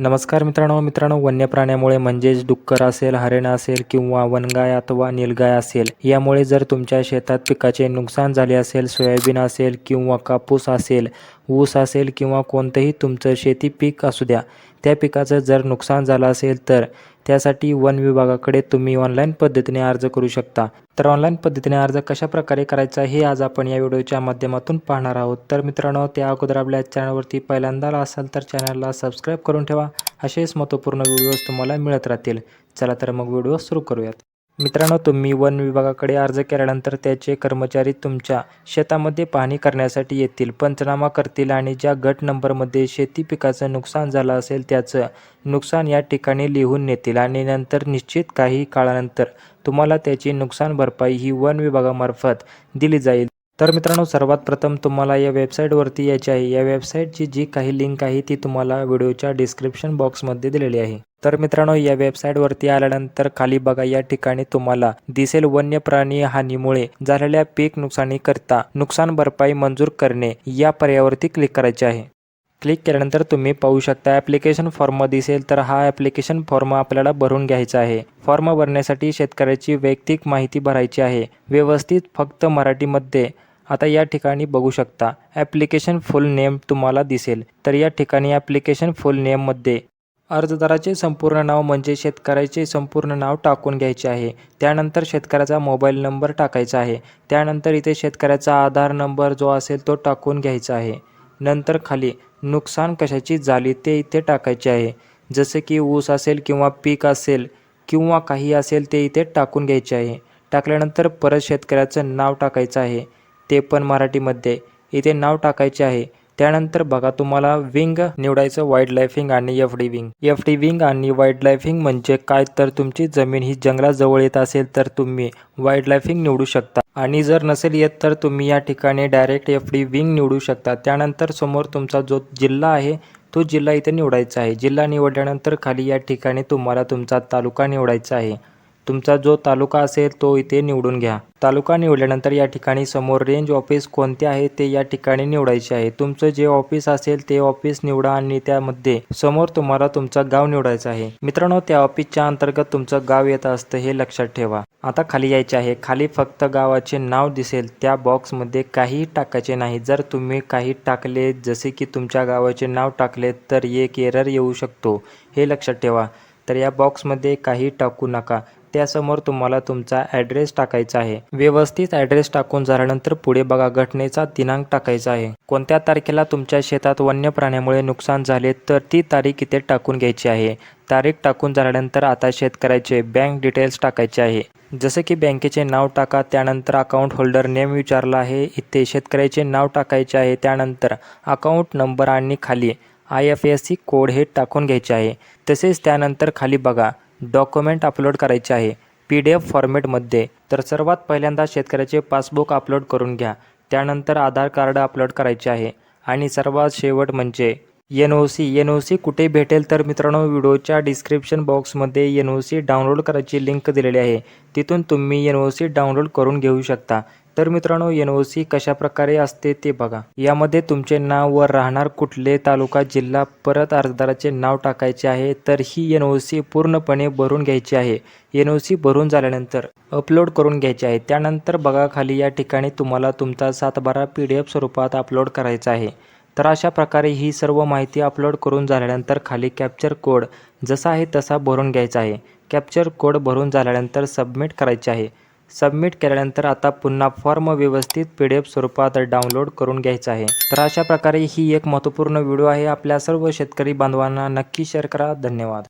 नमस्कार मित्रांनो मित्रांनो वन्य प्राण्यामुळे म्हणजेच डुक्कर असेल हरिण असेल किंवा वनगाय अथवा नीलगाय असेल यामुळे जर तुमच्या शेतात पिकाचे नुकसान झाले असेल सोयाबीन असेल किंवा कापूस असेल ऊस असेल किंवा कोणतंही तुमचं शेती पीक असू द्या त्या पिकाचं जर नुकसान झालं असेल तर त्यासाठी वन विभागाकडे तुम्ही ऑनलाईन पद्धतीने अर्ज करू शकता. तर ऑनलाईन पद्धतीने अर्ज कशा प्रकारे करायचा हे आज आपण या व्हिडिओच्या माध्यमातून पाहणार आहोत. तर मित्रांनो त्या अगोदर आपल्या चॅनलवरती पहिल्यांदा असाल तर चॅनलला सबस्क्राईब करून ठेवा. असेच महत्त्वपूर्ण व्हिडिओज तुम्हाला मिळत राहतील. चला तर मग व्हिडिओ सुरू करूयात. मित्रांनो तुम्ही वन विभागाकडे अर्ज केल्यानंतर त्याचे कर्मचारी तुमच्या शेतामध्ये पाहणी करण्यासाठी येतील पंचनामा करतील आणि ज्या गट नंबरमध्ये शेती पिकाचं नुकसान झालं असेल त्याचं नुकसान या ठिकाणी लिहून नेतील आणि नंतर निश्चित काही काळानंतर तुम्हाला त्याची नुकसान भरपाई ही वन विभागामार्फत दिली जाईल. तर मित्रांनो सर्वात प्रथम तुम्हाला या वेबसाईटवरती यायची आहे. या वेबसाईटची जी काही लिंक आहे ती तुम्हाला व्हिडिओच्या डिस्क्रिप्शन बॉक्समध्ये दिलेली आहे. तर मित्रांनो या वेबसाईटवरती आल्यानंतर खाली बघा या ठिकाणी तुम्हाला दिसेल वन्य प्राणी हानीमुळे झालेल्या पीक नुकसानीकरता नुकसान भरपाई मंजूर करणे या पर्यायावरती क्लिक करायचे आहे. क्लिक केल्यानंतर तुम्ही पाहू शकता ॲप्लिकेशन फॉर्म दिसेल तर हा ॲप्लिकेशन फॉर्म आपल्याला भरून घ्यायचा आहे. फॉर्म भरण्यासाठी शेतकऱ्याची वैयक्तिक माहिती भरायची आहे. व्यवस्थित फक्त मराठीमध्ये. आता या ठिकाणी बघू शकता ॲप्लिकेशन फुल नेम तुम्हाला दिसेल. तर या ठिकाणी ॲप्लिकेशन फुल नेममध्ये अर्जदाराचे संपूर्ण नाव म्हणजे शेतकऱ्याचे संपूर्ण नाव टाकून घ्यायचे आहे. त्यानंतर शेतकऱ्याचा मोबाईल नंबर टाकायचा आहे. त्यानंतर इथे शेतकऱ्याचा आधार नंबर जो असेल तो टाकून घ्यायचा आहे. नंतर खाली नुकसान कशाची झाली ते इथे टाकायचे आहे. जसे की ऊस असेल किंवा पीक असेल किंवा काही असेल ते इथे टाकून घ्यायचे आहे. टाकल्यानंतर परत शेतकऱ्याचं नाव टाकायचं आहे. ते पण मराठीमध्ये इथे नाव टाकायचे आहे. त्यानंतर बघा तुम्हाला विंग निवडायचं वाईल्ड लाईफिंग आणि F D wing F D wing आणि वाईल्ड लाईफिंग म्हणजे काय? तर तुमची जमीन ही जंगलाजवळ येत असेल तर तुम्ही वाईल्ड लाईफिंग निवडू शकता. आणि जर नसेल येत तर तुम्ही या ठिकाणी डायरेक्ट एफ डी विंग निवडू शकता. त्यानंतर समोर तुमचा जो जिल्हा आहे तो जिल्हा इथे निवडायचा आहे. जिल्हा निवडल्यानंतर खाली या ठिकाणी तुम्हाला तुमचा तालुका निवडायचा आहे. तुमचा जो तालुका असेल तो इथे निवडून घ्या. तालुका निवडल्यानंतर या ठिकाणी समोर रेंज ऑफिस कोणते आहे ते या ठिकाणी निवडायचे आहे. तुमचं जे ऑफिस असेल ते ऑफिस निवडा आणि त्यामध्ये समोर तुम्हाला तुमचं गाव निवडायचं आहे. मित्रांनो त्या ऑफिसच्या अंतर्गत तुमचं गाव येत असतं हे लक्षात ठेवा. आता खाली यायचे आहे. खाली फक्त गावाचे नाव दिसेल. त्या बॉक्समध्ये काही टाकायचे नाही. जर तुम्ही काही टाकले जसे की तुमच्या गावाचे नाव टाकले तर एक एरर येऊ शकतो. हे लक्षात ठेवा. तर या बॉक्समध्ये काही टाकू नका. त्यासमोर तुम्हाला तुमचा ॲड्रेस टाकायचा आहे. व्यवस्थित ॲड्रेस टाकून झाल्यानंतर पुढे बघा घटनेचा दिनांक टाकायचा आहे. कोणत्या तारखेला तुमच्या शेतात वन्य प्राण्यामुळे नुकसान झाले तर ती तारीख इथे टाकून घ्यायची आहे. तारीख टाकून झाल्यानंतर आता शेतकऱ्याचे बँक डिटेल्स टाकायचे आहे. जसे की बँकेचे नाव टाका त्यानंतर अकाउंट होल्डर नेम विचारला आहे. इथे शेतकऱ्याचे नाव टाकायचे आहे. त्यानंतर अकाउंट नंबर आणि खाली I F S C code हे टाकून घ्यायचे आहे. तसेच त्यानंतर खाली बघा डॉक्युमेंट अपलोड करायचे आहे. पी डी एफ फॉर्मेटमध्ये. तर सर्वात पहिल्यांदा शेतकऱ्याचे पासबुक अपलोड करून घ्या. त्यानंतर आधार कार्ड अपलोड करायचे आहे. आणि सर्वात शेवट म्हणजे N O C. N O C कुठे भेटेल तर मित्रांनो व्हिडिओच्या डिस्क्रिप्शन बॉक्समध्ये एन ओ सी डाउनलोड करायची लिंक दिलेली आहे. तिथून तुम्ही एन ओ सी डाउनलोड करून घेऊ शकता. तर मित्रांनो एन ओ सी कशा प्रकारे असते ते बघा. यामध्ये तुमचे नाव व राहणार कुठले तालुका जिल्हा परत अर्जदाराचे नाव टाकायचे आहे तर ही एन ओ सी पूर्णपणे भरून घ्यायची आहे. एन ओ सी भरून झाल्यानंतर अपलोड करून घ्यायची आहे. त्यानंतर बघा खाली या ठिकाणी तुम्हाला तुमचा सातबारा पी डी एफ स्वरूपात अपलोड करायचा आहे. तर अशा प्रकारे ही सर्व माहिती अपलोड करून झाल्यानंतर खाली कॅप्चर कोड जसा आहे तसा भरून घ्यायचा आहे. कॅप्चर कोड भरून झाल्यानंतर सबमिट करायचे आहे. सबमिट केल्यानंतर आता पुन्हा फॉर्म व्यवस्थित पी डी एफ स्वरूपात डाउनलोड करून घ्यायचा आहे. तर अशा प्रकारे ही एक महत्त्वपूर्ण व्हिडिओ आहे. आपल्या सर्व शेतकरी बांधवांना नक्की शेअर करा. धन्यवाद.